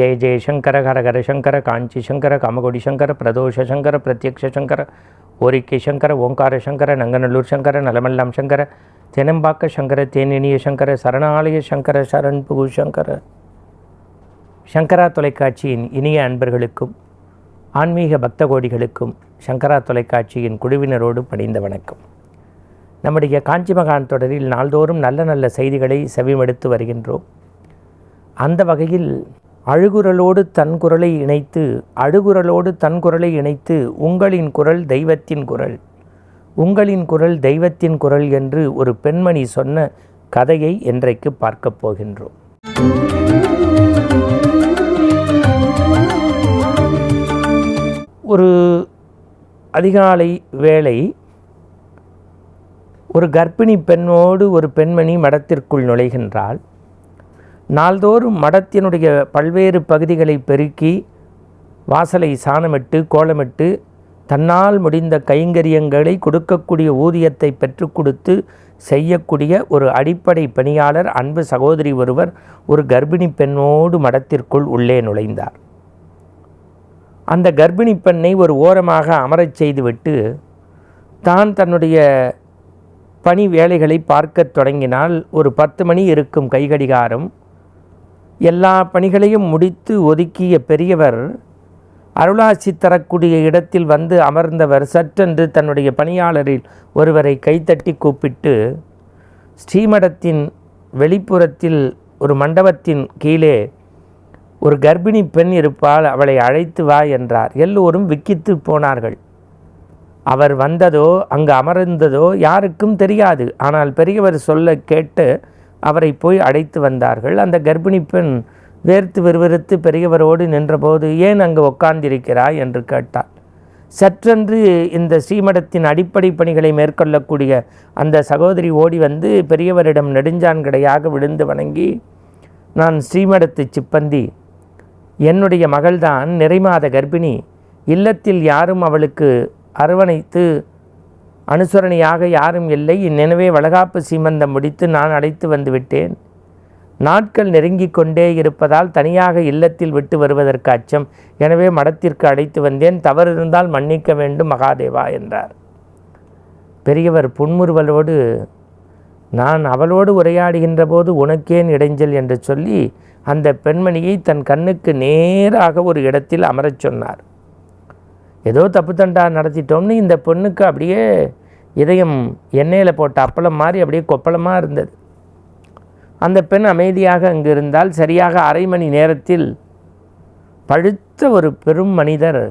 ஜெய ஜெய சங்கர சங்கர காஞ்சி சங்கர காமகோடி சங்கர பிரதோஷ சங்கர பிரத்யக்ஷ சங்கர ஓரிக்கை சங்கர ஓங்கார சங்கர நங்கநல்லூர் சங்கர நலமெல்லாம் சங்கர தெனம்பாக்க சங்கர தேனினிய சங்கர சரணாலய சங்கர சரண் புகு சங்கர. சங்கரா தொலைக்காட்சியின் இனிய அன்பர்களுக்கும் ஆன்மீக பக்த கோடிகளுக்கும் சங்கரா தொலைக்காட்சியின் குழுவினரோடு பணிந்த வணக்கம். நம்முடைய காஞ்சி மகான் தொடரில் நாள்தோறும் நல்ல நல்ல செய்திகளை செவிமடுத்து வருகின்றோம். அந்த வகையில் அழுகுரலோடு தன் குரலை இணைத்து அழுகுரலோடு தன் குரலை இணைத்து உங்களின் குரல் தெய்வத்தின் குரல். உங்களின் குரல் தெய்வத்தின் குரல் என்று ஒரு பெண்மணி சொன்ன கதையை இன்றைக்கு பார்க்கப் போகின்றோம். ஒரு அதிகாலை வேளை ஒரு கர்ப்பிணி பெண்ணோடு ஒரு பெண்மணி மடத்திற்குள் நுழைகின்றாள். நாள்தோறும் மடத்தினுடைய பல்வேறு பகுதிகளை பெருக்கி வாசலை சாணமிட்டு கோலமிட்டு தன்னால் முடிந்த கைங்கரியங்களை கொடுக்கக்கூடிய ஊதியத்தை பெற்றுக் கொடுத்து செய்யக்கூடிய ஒரு அடிப்படை பணியாளர் அன்பு சகோதரி ஒருவர் ஒரு கர்ப்பிணி பெண்ணோடு மடத்திற்குள் உள்ளே நுழைந்தார். அந்த கர்ப்பிணி பெண்ணை ஒரு ஓரமாக அமரச் செய்துவிட்டு தான் தன்னுடைய பணி வேலைகளை பார்க்கத் தொடங்கினால் ஒரு பத்து மணி இருக்கும் கைகடிகாரம் எல்லா பணிகளையும் முடித்து ஒதுக்கிய பெரியவர் அருளாசி தரக்கூடிய இடத்தில் வந்து அமர்ந்தவர். சற்றென்று தன்னுடைய பணியாளரில் ஒருவரை கைத்தட்டி கூப்பிட்டு ஸ்ரீமடத்தின் வெளிப்புறத்தில் ஒரு மண்டபத்தின் கீழே ஒரு கர்ப்பிணி பெண் இருப்பால் அவளை அழைத்து வா என்றார். எல்லோரும் விக்கித்து போனார்கள். அவர் வந்ததோ அங்கு அமர்ந்ததோ யாருக்கும் தெரியாது. ஆனால் பெரியவர் சொல்ல கேட்டு அவரை போய் அழைத்து வந்தார்கள். அந்த கர்ப்பிணி பெண் வேர்த்து விறுவிறுத்து பெரியவரோடு நின்றபோது ஏன் அங்கு உட்கார்ந்திருக்கிறாய்? என்று கேட்டார் சற்றென்று இந்த ஸ்ரீமடத்தின் அடிப்படை பணிகளை மேற்கொள்ளக்கூடிய அந்த சகோதரி ஓடி வந்து பெரியவரிடம் நெடுஞ்சான்கடையாக விழுந்து வணங்கி நான் ஸ்ரீமடத்து சிப்பந்தி. என்னுடைய மகள்தான் நிறைமாத கர்ப்பிணி. இல்லத்தில் யாரும் அவளுக்கு அரவணைத்து அனுசரணையாக யாரும் இல்லை. எனவே வளகாப்பு சீமந்தம் முடித்து நான் அழைத்து வந்து விட்டேன் நாட்கள் நெருங்கிக் கொண்டே இருப்பதால் தனியாக இல்லத்தில் விட்டு வருவதற்கு அச்சம். எனவே மடத்திற்கு அழைத்து வந்தேன். தவறு இருந்தால் மன்னிக்க வேண்டும் மகாதேவா என்றார். பெரியவர் புன்முறுவலோடு நான் அவளோடு உரையாடுகின்ற போது உனக்கேன் இடைஞ்சல்? என்று சொல்லி அந்த பெண்மணியை தன் கண்ணுக்கு நேராக ஒரு இடத்தில் அமரச் சொன்னார். ஏதோ தப்பு தண்டா நடத்திட்டோம்னு இந்த பொண்ணுக்கு அப்படியே இதயம் எண்ணெயில் போட்ட அப்பளம் மாதிரி அப்படியே கொப்பளமாக இருந்தது. அந்த பெண் அமைதியாக அங்கு இருந்தால் சரியாக அரை மணி நேரத்தில் பழுத்த ஒரு பெரும் மனிதர்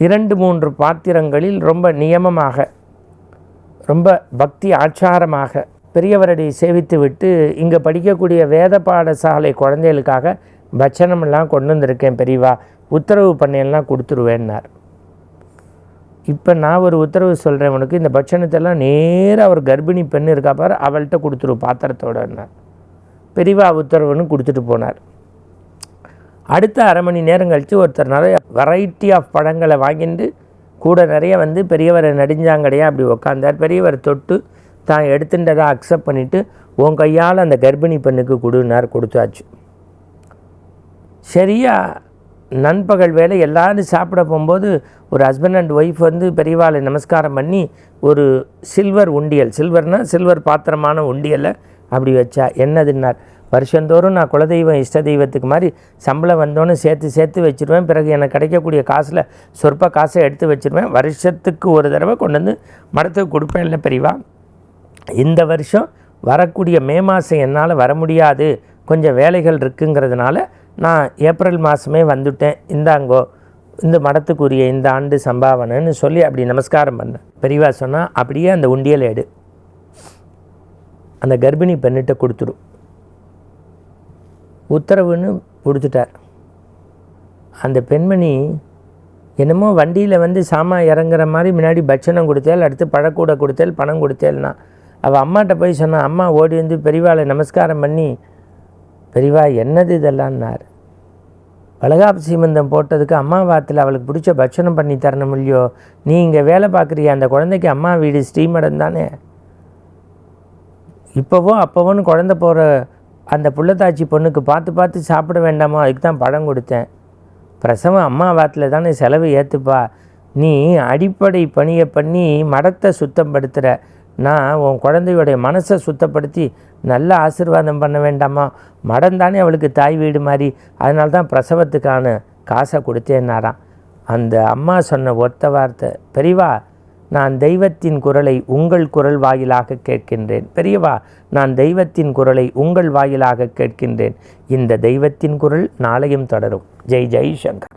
இரண்டு மூன்று பாத்திரங்களில் ரொம்ப நியமமாக ரொம்ப பக்தி ஆச்சாரமாக பெரியவரடி சேவித்து விட்டு இங்கே படிக்கக்கூடிய வேத பாடசாலை குழந்தைகளுக்காக பட்சணமெல்லாம் கொண்டு வந்திருக்கேன் பெரியவா உத்தரவு பண்ணையெல்லாம் கொடுத்துருவேன்னார். இப்போ நான் ஒரு உத்தரவு சொல்கிறேன் உனக்கு இந்த பட்சணத்தெல்லாம் நேராக ஒரு கர்ப்பிணி பெண் இருக்கா பாரு அவள்கிட்ட கொடுத்துரு பாத்திரத்தோடன்னார் பெரியவா உத்தரவுன்னு கொடுத்துட்டு போனார். அடுத்த அரை மணி நேரம் கழித்து ஒருத்தர் நிறைய வெரைட்டி ஆஃப் பழங்களை வாங்கிட்டு கூட நிறைய வந்து பெரியவரை நடிஞ்சாங்கடையாக அப்படி உக்காந்தார். பெரியவர் தொட்டு தான் எடுத்துட்டதை அக்செப்ட் பண்ணிவிட்டு உன் கையால் அந்த கர்ப்பிணி பெண்ணுக்கு கொடுனார் கொடுத்தாச்சு. சரியா? நண்பகல் வேலை எல்லாரும் சாப்பிட போகும்போது ஒரு ஹஸ்பண்ட் அண்ட் ஒய்ஃப் வந்து பெரியவாளை நமஸ்காரம் பண்ணி ஒரு சில்வர் உண்டியல். சில்வர்னால் சில்வர் பாத்திரமான உண்டியலை அப்படி வச்சா என்னதுன்னார். வருஷந்தோறும் நான் குலதெய்வம் இஷ்ட தெய்வத்துக்கு மாதிரி சம்பளம் வந்தோன்னு சேர்த்து சேர்த்து வச்சுருவேன். பிறகு எனக்கு கிடைக்கக்கூடிய காசில் சொற்ப காசை எடுத்து வச்சுருவேன். வருஷத்துக்கு ஒரு தடவை கொண்டு வந்து மடத்துக்கு கொடுப்பேன் இல்லை பெரியவா. இந்த வருஷம் வரக்கூடிய மே மாதம் என்னால் வர முடியாது. கொஞ்சம் வேலைகள் இருக்குங்கிறதுனால நான் ஏப்ரல் மாதமே வந்துட்டேன். இந்தாங்கோ இந்த மடத்துக்குரிய இந்த ஆண்டு சம்பாவனைன்னு சொல்லி அப்படி நமஸ்காரம் பண்ணேன். பெரியவா சொன்னால் அப்படியே அந்த உண்டியல் எடு. அந்த கர்ப்பிணி பெண்ணிட்ட கொடுத்துரு. உத்தரவுன்னு கொடுத்துட்டார். அந்த பெண்மணி என்னமோ வண்டியில் வந்து சாமான் இறங்குற மாதிரி முன்னாடி பட்சணம் கொடுத்தேல் அடுத்து பழக்கூடை கொடுத்தேல் பணம் கொடுத்தேல்னா அவள் அம்மாட்ட போய் சொன்னான் அம்மா ஓடி வந்து பெரியவாளை நமஸ்காரம் பண்ணி பெரியவா என்னது இதெல்லாம்னார் வளகாப்பு சீமந்தம் போட்டதுக்கு அம்மா வாத்தில் அவளுக்கு பிடிச்ச பட்சணம் பண்ணி தரணும் இல்லையோ? நீ இங்கே வேலை பார்க்குறிய? அந்த குழந்தைக்கு அம்மா வீடு ஸ்ரீமடம் தானே? இப்போவோ அப்போவோன்னு குழந்த போகிற அந்த புள்ளத்தாச்சி பொண்ணுக்கு பார்த்து பார்த்து சாப்பிட வேண்டாமோ? அதுக்கு தான் பழம் கொடுத்தேன். பிரசவம் அம்மா வாத்தில் தானே செலவு ஏற்றுப்பா நீ அடிப்படை பணியை பண்ணி மடத்தை சுத்தப்படுத்துகிற நான் உன் குழந்தையுடைய மனசை சுத்தப்படுத்தி நல்ல ஆசிர்வாதம் பண்ண வேண்டாமா? மடம் தானே அவளுக்கு தாய் வீடு மாதிரி. அதனால தான் பிரசவத்துக்கான காசை கொடுத்தேன்னாராம். அந்த அம்மா சொன்ன ஒத்த வார்த்தை பெரியவா நான் தெய்வத்தின் குரலை உங்கள் குரல் வாயிலாக கேட்கின்றேன். பெரியவா நான் தெய்வத்தின் குரலை உங்கள் வாயிலாக கேட்கின்றேன். இந்த தெய்வத்தின் குரல் நாளையும் தொடரும். ஜெய் ஜெய் சங்கர்.